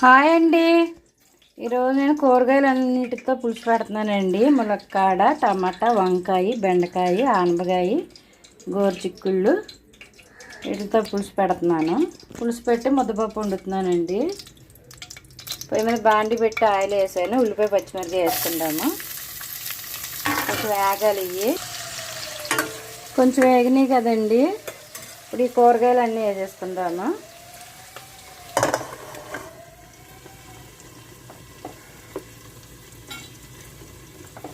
Hi అండి. ఈరోజు నేను కూరగాయలు అన్నిటితో పులుసు పెడుతున్నానండి. ములక్కాడ టమాటా వంకాయ బెండకాయ ఆనపకాయ గోరుచిక్కుళ్ళు వీటితో పులుసు పెడుతున్నాను. పులుసు పెట్టి ముద్దపప్పు వండుతున్నానండి. పొయ్యి మీద బాండి పెట్టి ఆయిల్ వేసాను. ఉల్లిపాయ పచ్చిమిరపకాయ వేసుకుంటాము కొంచెం వేగాలి ఇవి. కొంచెం వేగినాయి కదండి. ఇప్పుడు ఈ కూరగాయలు అన్నీ వేసేసుకుందాము.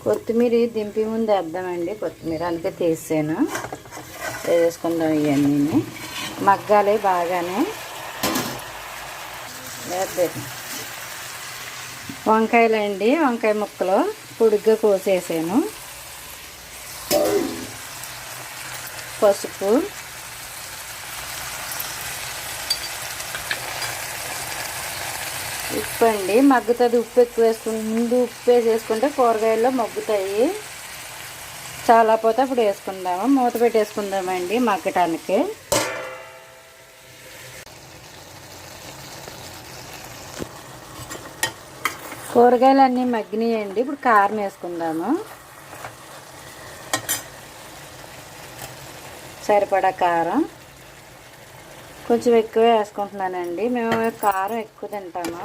కొత్తిమీర దింపి ముందు వేద్దామండి. కొత్తిమీర అందుకే తీసాను వేసుకుందాం ఇవన్నీ. మగ్గాలి బాగానే. వేద్దాం. వంకాయలండి. వంకాయ ముక్కలు పొడిగ్గా కోసేసాను. పసుపు. ఉప్పు అండి మగ్గుతుంది ఉప్పు ఎక్కువ వేసుకుంటే ముందు ఉప్పు వేసేసుకుంటే కూరగాయల్లో మగ్గుతాయి. చాలా పోతే అప్పుడు వేసుకుందాము. మూత పెట్టేసుకుందామండి మగ్గటానికి. కూరగాయలు అన్నీ మగ్గినాయండి. ఇప్పుడు కారం వేసుకుందాము. సరిపడా కారం. కొంచెం ఎక్కువ వేసుకుంటున్నానండి. మేము కారం ఎక్కువ తింటాము.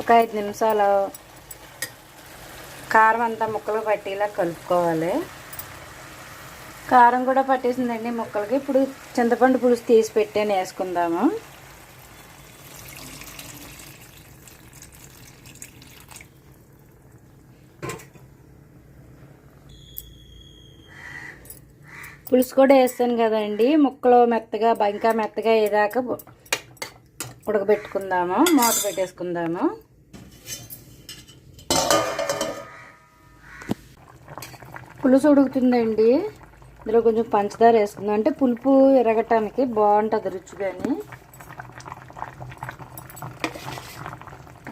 ఒక ఐదు నిమిషాలు కారం అంతా ముక్కలు పట్టేలా కలుపుకోవాలి. కారం కూడా పట్టేసిందండి ముక్కలకి. ఇప్పుడు చింతపండు పులుసు తీసి పెట్టాను వేసుకుందాము. పులుసు కూడా వేస్తాను కదండి. ముక్కలు మెత్తగా ఇంకా మెత్తగా అయ్యేదాకా ఉడకబెట్టుకుందాము. మూత పెట్టేసుకుందాము. పులుసు ఉడుకుతుందండి. ఇందులో కొంచెం పంచదార వేసుకుందాం. అంటే పులుపు ఎరగటానికి బాగుంటుంది రుచి కానీ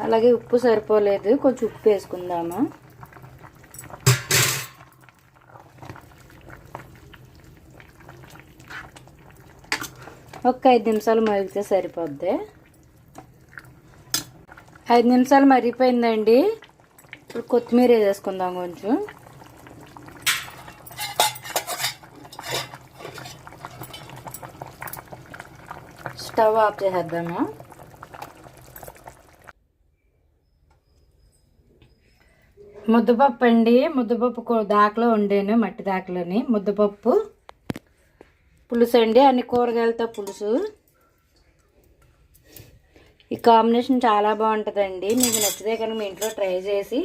అలాగే ఉప్పు సరిపోలేదు. కొంచెం ఉప్పు వేసుకుందాము. ఒక ఐదు నిమిషాలు మరిగితే సరిపోద్ది. ఐదు నిమిషాలు మరిగిపోయిందండి. ఇప్పుడు కొత్తిమీర వేసేసుకుందాం కొంచెం. స్టవ్ ఆఫ్ చేసేద్దాము? ముద్దపప్పు అండి. ముద్దపప్పు దాకలో ఉండేను మట్టి దాకలోని ముద్దపప్పు. పులుసు అండి అన్ని కూరగాయలతో పులుసు. ఈ కాంబినేషన్ చాలా బాగుంటుందండి. మీకు నచ్చితే కనుక మీ ఇంట్లో ట్రై చేసి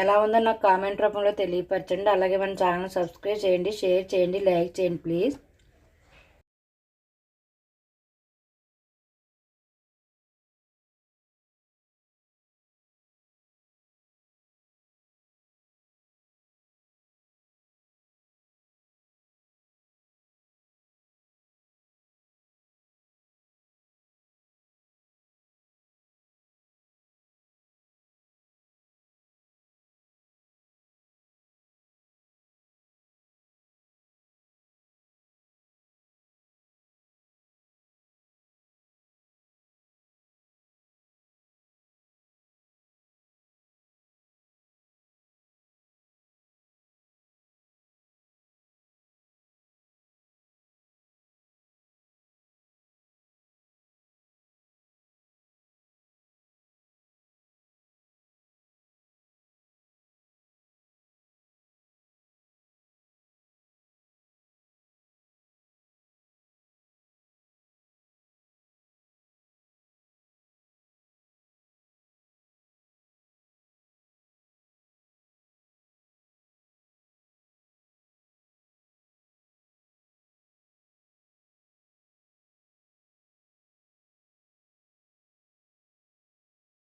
ఎలా ఉందో నాకు కామెంట్ రూపంలో తెలియపరచండి. అలాగే మన ఛానల్ సబ్స్క్రైబ్ చేయండి షేర్ చేయండి లైక్ చేయండి ప్లీజ్.